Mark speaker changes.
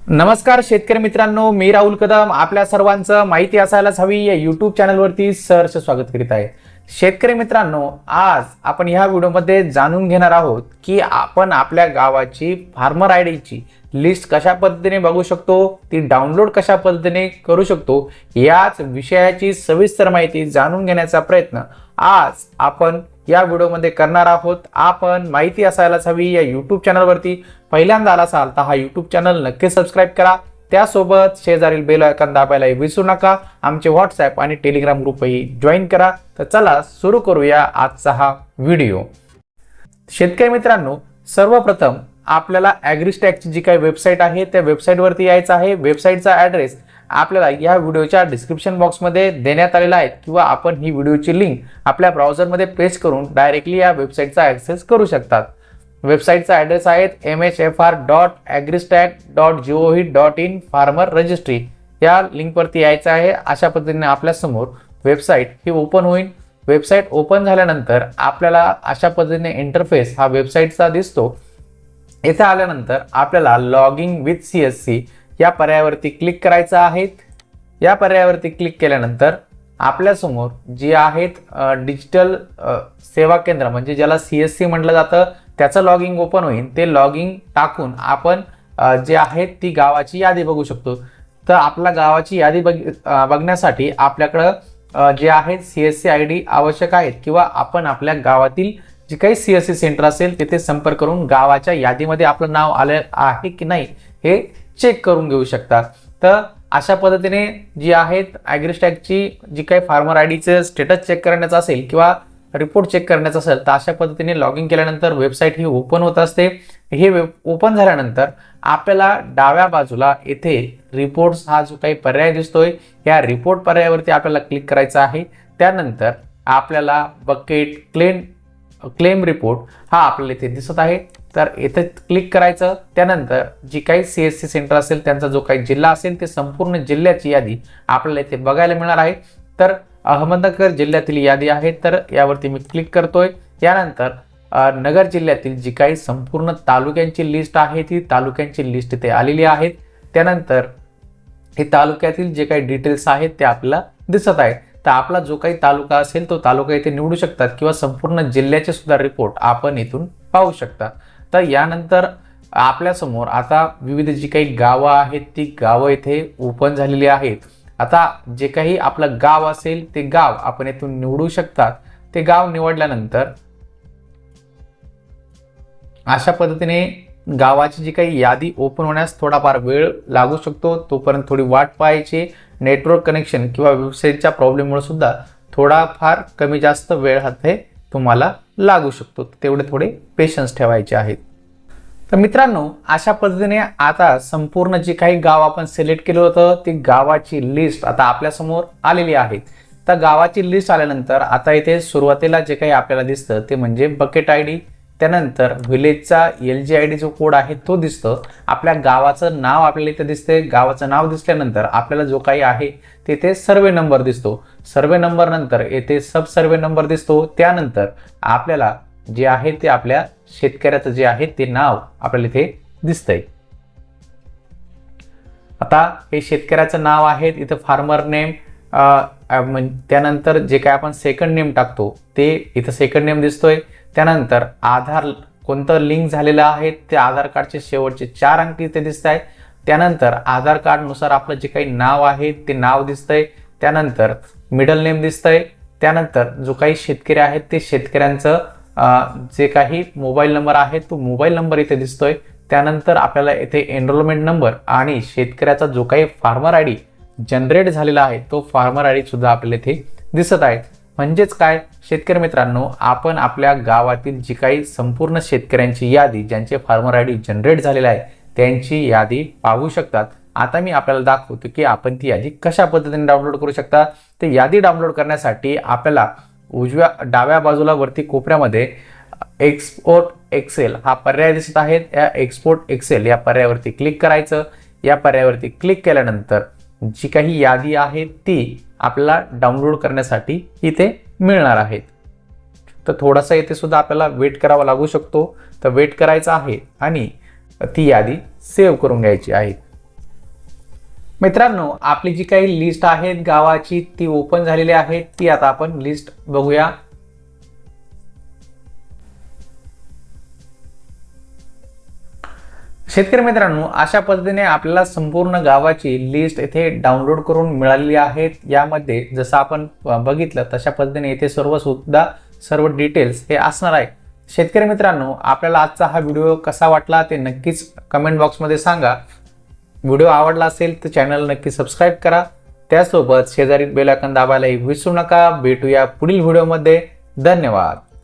Speaker 1: नमस्कार शेतकरी मित्रांनो मी राहुल कदम. आपल्या सर्वांचं माहिती असायलाच हवी. या युट्यूब चॅनलवरती सहर्ष स्वागत करीत आहे. शेतकरी मित्रांनो आज आपण ह्या व्हिडिओमध्ये जाणून घेणार आहोत की आपण आपल्या गावाची फार्मर आय डीची लिस्ट कशा पद्धतीने बघू शकतो ती डाउनलोड कशा पद्धतीने करू शकतो याच विषयाची सविस्तर माहिती जाणून घेण्याचा प्रयत्न आज आपण या व्हिडिओमध्ये करणार आहोत. आपण माहिती असायलाच हवी या यूट्यूब चॅनलवरती पहिल्यांदा आला असाल तर हा यूट्यूब चॅनल नक्की सबस्क्राईब करा. त्यासोबत शेजारील बेल आयकॉन दाबायला विसरू नका. आमचे व्हॉट्सॲप आणि टेलिग्राम ग्रुपही जॉईन करा. तर चला सुरू करूया आजचा हा व्हिडिओ शेतकरी मित्रांनो सर्वप्रथम आपल्याला ॲग्रिस्टॅकची जी काही वेबसाईट आहे त्या वेबसाईटवरती यायचं आहे. वेबसाईटचा ॲड्रेस आपल्याला या व्हिडिओच्या डिस्क्रिप्शन बॉक्समध्ये देण्यात आलेला आहे किंवा आपण ही व्हिडिओची लिंक आपल्या ब्राउझरमध्ये पेस्ट करून डायरेक्टली या वेबसाईटचा ॲक्सेस करू शकतात. वेबसाईटचा ॲड्रेस आहे M H F R dot agristack dot G O V dot in farmer registry या लिंकवरती यायचं आहे. अशा पद्धतीने आपल्यासमोर वेबसाईट ही ओपन होईल. वेबसाईट ओपन झाल्यानंतर आपल्याला अशा पद्धतीने इंटरफेस हा वेबसाईटचा दिसतो. येथे आल्यानंतर आपल्याला login with C S C या पर्यायावरती क्लिक करायचं आहे या पर्यायावरती क्लिक केल्यानंतर आपल्यासमोर जे आहेत डिजिटल सेवा केंद्र म्हणजे ज्याला सी एस सी म्हटलं जातं त्याचं लॉगिंग ओपन होईल. ते लॉगिंग टाकून आपण जे आहेत ती गावाची यादी बघू शकतो. तर आपल्या गावाची यादी बघ बघण्यासाठी आपल्याकडं जे आहेत C S C I D आवश्यक आहेत किंवा आपण आपल्या गावातील जे काही सी एस सी सेंटर असेल तिथे संपर्क करून गावाच्या यादीमध्ये आपलं नाव आलं आहे की नाही हे चेक करून घेऊ शकता. तर अशा पद्धतीने जी आहेत ॲग्रिस्टॅकची जी काही फार्मर आय डीचं स्टेटस चेक करण्याचं असेल किंवा रिपोर्ट चेक करण्याचा असेल तर अशा पद्धतीने लॉग इन केल्यानंतर वेबसाईट ही ओपन होत असते. हे वेब ओपन झाल्यानंतर आपल्याला डाव्या बाजूला येथे रिपोर्ट्स हा जो काही पर्याय दिसतोय या रिपोर्ट पर्यायावरती आपल्याला क्लिक करायचं आहे. त्यानंतर आपल्याला बकेट क्लेन क्लेम रिपोर्ट हा आपल्याला इथे दिसत आहे. तर इथे क्लिक करायचं त्यानंतर जी काही सी एस सी सेंटर असेल त्यांचा जो काही जिल्हा असेल ते संपूर्ण जिल्ह्याची यादी आपल्याला इथे बघायला मिळणार आहे. तर अहमदनगर जिल्ह्यातील यादी आहे तर यावरती मी क्लिक करतोय. यानंतर नगर जिल्ह्यातील जी काही संपूर्ण तालुक्यांची लिस्ट आहे ती तालुक्यांची लिस्ट इथे आलेली आहेत. त्यानंतर हे तालुक्यातील जे काही डिटेल्स आहेत ते आपल्याला दिसत आहेत. तर आपला जो काही तालुका असेल तो तालुका इथे निवडू शकतात किंवा संपूर्ण जिल्ह्याचे सुद्धा रिपोर्ट आपण इथून पाहू शकता तर यानंतर आपल्यासमोर आता विविध जी काही गावं आहेत ती गावं इथे ओपन झालेली आहेत. आता जे काही आपलं गाव असेल ते गाव आपण इथून निवडू शकतात. ते गाव निवडल्यानंतर अशा पद्धतीने गावाची जी काही यादी ओपन होण्यास थोडाफार वेळ लागू शकतो तोपर्यंत थोडी वाट पाहायची नेटवर्क कनेक्शन किंवा वेबसाईटच्या प्रॉब्लेममुळे सुद्धा थोडाफार कमी जास्त वेळ हाते तुम्हाला लागू शकतो. तेवढे थोडे पेशन्स ठेवायचे आहेत. तर मित्रांनो अशा पद्धतीने आता संपूर्ण जे काही गाव आपण सिलेक्ट केलं होतं ती गावाची लिस्ट आता आपल्यासमोर आलेली आहे. तर गावाची लिस्ट आल्यानंतर आता इथे सुरुवातीला जे काही आपल्याला दिसतं ते म्हणजे बकेट आय डी त्यानंतर व्हिलेजचा एल जी आय डी जो कोड आहे तो दिसतो. आपल्या गावाचं नाव आपल्याला इथे दिसते गावाचं नाव दिसल्यानंतर आपल्याला जो काही आहे तिथे सर्वे नंबर दिसतो. सर्वे नंबर नंतर येथे सब सर्वे नंबर दिसतो. त्यानंतर आपल्याला जे आहे ते आपल्या शेतकऱ्याचं जे आहे ते नाव आपल्याला इथे दिसतंय. आता हे शेतकऱ्याचं नाव आहे. इथं फार्मर नेम त्यानंतर जे काय आपण सेकंड नेम टाकतो ते इथं सेकंड नेम दिसतोय. त्यानंतर आधार कोणतं लिंक झालेलं आहे ते आधार कार्डचे शेवटचे चार अंक इथे दिसत आहेत त्यानंतर आधार कार्डनुसार आपलं जे काही नाव आहे ते नाव दिसतंय. त्यानंतर मिडल नेम दिसतंय. त्यानंतर जो काही शेतकरी आहेत ते शेतकऱ्यांचं जे काही मोबाईल नंबर आहे तो मोबाईल नंबर इथे दिसतोय. त्यानंतर आपल्याला इथे एनरोलमेंट नंबर आणि शेतकऱ्याचा जो काही फार्मर आय डी जनरेट झालेला आहे तो फार्मर आय डी सुद्धा आपल्याला इथे दिसत आहे. म्हणजेच काय? शेतकरी मित्रांनो आपण आपल्या गावातील जी काही संपूर्ण शेतकऱ्यांची यादी ज्यांचे फार्मर आय डी जनरेट झालेला आहे त्यांची यादी पाहू शकतात. आता मी आपल्याला दाखवतो की आपण ती यादी कशा पद्धतीने डाउनलोड करू शकता. ते यादी डाउनलोड करण्यासाठी आपल्याला उजव्या डाव्या बाजूला वरती कोपऱ्यामध्ये एक्सपोर्ट एक्सेल हा पर्याय दिसत आहे. या एक्सपोर्ट एक्सेल या पर्यायावरती क्लिक करायचं. या पर्यायावरती क्लिक केल्यानंतर जी काही यादी आहे ती आपल्याला डाउनलोड करण्यासाठी इथे मिळणार आहेत. तर थोडासा इथे सुद्धा आपल्याला वेट करावा लागू शकतो. तर वेट करायचा आहे आणि ती यादी सेव्ह करून घ्यायची आहे. मित्रांनो आपली जी काही लिस्ट आहेत गावाची ती ओपन झालेली आहे. ती आता आपण लिस्ट बघूया. शेतकरी मित्रांनो अशा पद्धतीने आपल्याला संपूर्ण गावाची लिस्ट येथे डाउनलोड करून मिळालेली आहे यामध्ये जसं आपण बघितलं तशा पद्धतीने येथे सर्व सुद्धा सर्व डिटेल्स हे असणार आहे. शेतकरी मित्रांनो आपल्याला आजचा हा व्हिडिओ कसा वाटला ते नक्कीच कमेंट बॉक्समध्ये सांगा. व्हिडिओ आवडला असेल तर चॅनल नक्की सबस्क्राईब करा. त्यासोबत शेजारी बेलाकन दाबायलाही विसरू नका. भेटूया पुढील व्हिडिओमध्ये धन्यवाद.